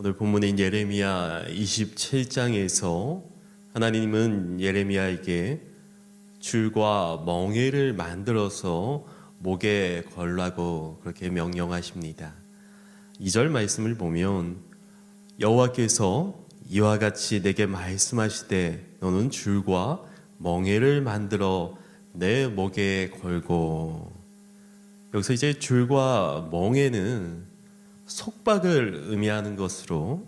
오늘 본문인 예레미야 27장에서 하나님은 예레미야에게 줄과 멍에를 만들어서 목에 걸라고 그렇게 명령하십니다. 2절 말씀을 보면 여호와께서 이와 같이 내게 말씀하시되 너는 줄과 멍에를 만들어 내 목에 걸고 여기서 이제 줄과 멍에는 속박을 의미하는 것으로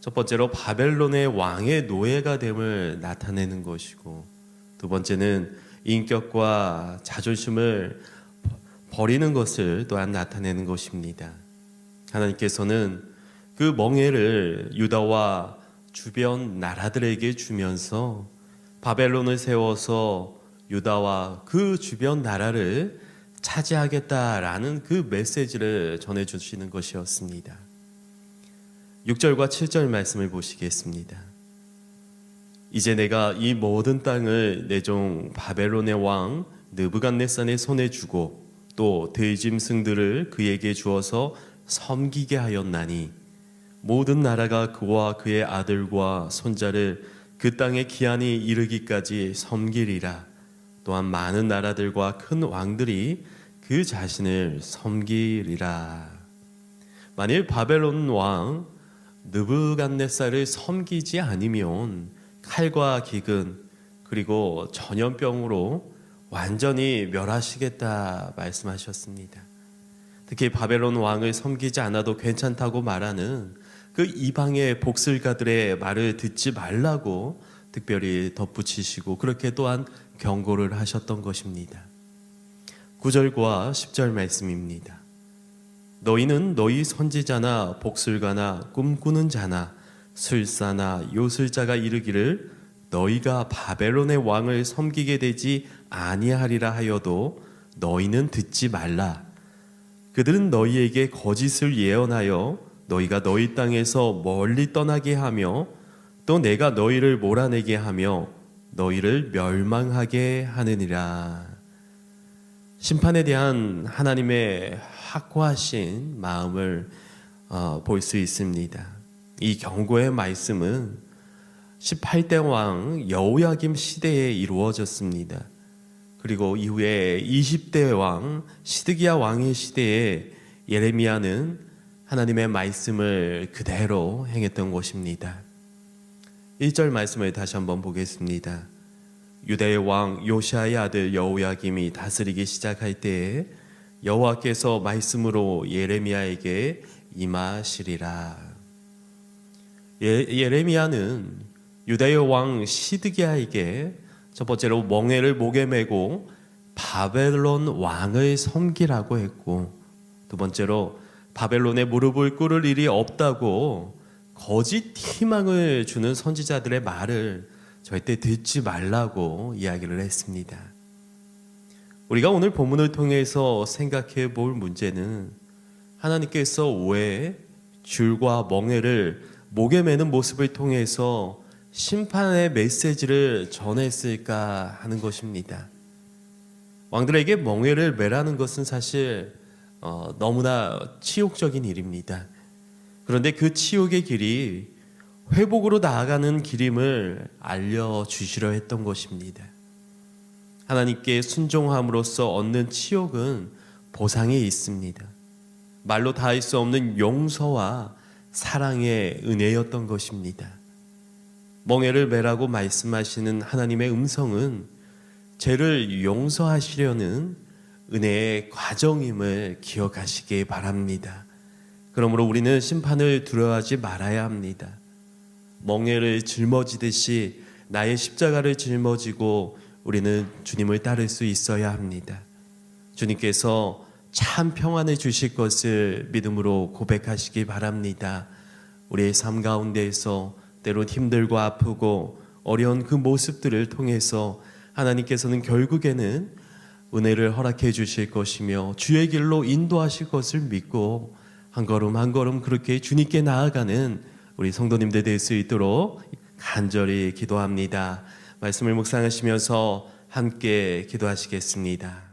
첫 번째로 바벨론의 왕의 노예가 됨을 나타내는 것이고 두 번째는 인격과 자존심을 버리는 것을 또한 나타내는 것입니다. 하나님께서는 그 멍에를 유다와 주변 나라들에게 주면서 바벨론을 세워서 유다와 그 주변 나라를 차지하겠다라는 그 메시지를 전해 주시는 것이었습니다. 6절과 7절 말씀을 보시겠습니다. 이제 내가 이 모든 땅을 내 종 바벨론의 왕 느부갓네산의 손에 주고 또 대짐승들을 그에게 주어서 섬기게 하였나니 모든 나라가 그와 그의 아들과 손자를 그 땅의 기한이 이르기까지 섬기리라. 또한 많은 나라들과 큰 왕들이 그 자신을 섬기리라. 만일 바벨론 왕 느부갓네살을 섬기지 않으면 칼과 기근 그리고 전염병으로 완전히 멸하시겠다 말씀하셨습니다. 특히 바벨론 왕을 섬기지 않아도 괜찮다고 말하는 그 이방의 복슬가들의 말을 듣지 말라고 특별히 덧붙이시고 그렇게 또한 경고를 하셨던 것입니다. 9절과 10절 말씀입니다. 너희는 너희 선지자나 복술가나 꿈꾸는 자나 술사나 요술자가 이르기를 너희가 바벨론의 왕을 섬기게 되지 아니하리라 하여도 너희는 듣지 말라. 그들은 너희에게 거짓을 예언하여 너희가 너희 땅에서 멀리 떠나게 하며 또 내가 너희를 몰아내게 하며 너희를 멸망하게 하느니라. 심판에 대한 하나님의 확고하신 마음을 어, 볼수 있습니다. 이 경고의 말씀은 18대 왕 여호야김 시대에 이루어졌습니다. 그리고 이후에 20대 왕 시드기야 왕의 시대에 예레미야는 하나님의 말씀을 그대로 행했던 것입니다. 1절 말씀을 다시 한번 보겠습니다. 유다의 왕 요시아의 아들 여호야김이 다스리기 시작할 때에 여호와께서 말씀으로 예레미야에게 임하시리라. 예, 예레미야는 유다의 왕 시드기야에게 첫 번째로 멍에를 목에 메고 바벨론 왕을 섬기라고 했고 두 번째로 바벨론에 무릎을 꿇을 일이 없다고 거짓 희망을 주는 선지자들의 말을 절대 듣지 말라고 이야기를 했습니다. 우리가 오늘 본문을 통해서 생각해 볼 문제는 하나님께서 왜 줄과 멍에를 목에 매는 모습을 통해서 심판의 메시지를 전했을까 하는 것입니다. 왕들에게 멍에를 매라는 것은 사실 어, 너무나 치욕적인 일입니다. 그런데 그 치욕의 길이 회복으로 나아가는 길임을 알려주시려 했던 것입니다. 하나님께 순종함으로써 얻는 치욕은 보상에 있습니다. 말로 다할 수 없는 용서와 사랑의 은혜였던 것입니다. 멍에를 매라고 말씀하시는 하나님의 음성은 죄를 용서하시려는 은혜의 과정임을 기억하시기 바랍니다. 그러므로 우리는 심판을 두려워하지 말아야 합니다. 멍에를 짊어지듯이 나의 십자가를 짊어지고 우리는 주님을 따를 수 있어야 합니다. 주님께서 참 평안을 주실 것을 믿음으로 고백하시기 바랍니다. 우리의 삶 가운데에서 때론 힘들고 아프고 어려운 그 모습들을 통해서 하나님께서는 결국에는 은혜를 허락해 주실 것이며 주의 길로 인도하실 것을 믿고 한 걸음 한 걸음 그렇게 주님께 나아가는 우리 성도님들 될 수 있도록 간절히 기도합니다. 말씀을 묵상하시면서 함께 기도하시겠습니다.